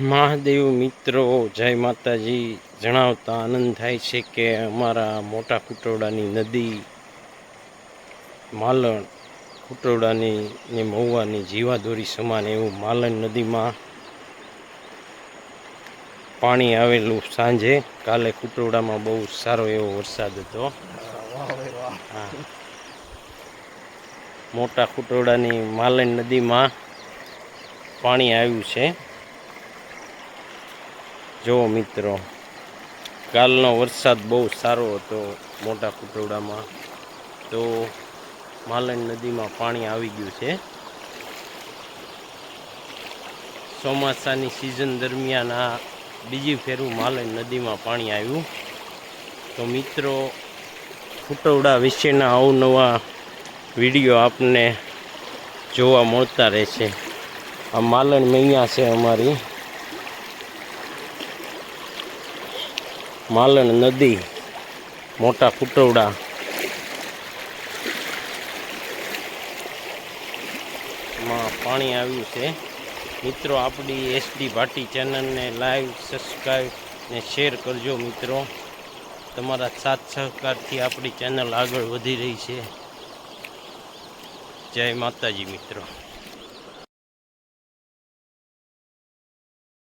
મહાદેવ મિત્રો, જય માતાજી. જણાવતા આનંદ થાય છે કે અમારા મોટા કુટોડાની નદી, માલણ કુટોડાની ને મહુવાની જીવાદોરી સમાન એવું માલણ નદીમાં પાણી આવેલું સાંજે. કાલે કુટોડામાં બહુ સારો એવો વરસાદ હતો. મોટા કુટોડાની માલણ નદીમાં પાણી આવ્યું છે. જો મિત્રો, કાલનો વરસાદ બહુ સારો હતો મોટા કુટોડામાં તો માલણ નદીમાં પાણી આવી ગયું છે. ચોમાસાની સિઝન દરમિયાન આ બીજી ફેરું માલણ નદીમાં પાણી આવ્યું. તો મિત્રો કુટોડા વિશેના અવનવા વીડિયો આપને જોવા મળતા રહેશે. આ માલણ મૈયા છે અમારી. માલણ નદી, મોટા કુટવડા માં પાણી આવ્યું છે. મિત્રો, આપણી એસડી ભાટી ચેનલને લાઈવ, સબસ્ક્રાઈબ ને શેર કરજો મિત્રો. તમારા સાથ સહકારથી આપણી ચેનલ આગળ વધી રહી છે. જય માતાજી મિત્રો.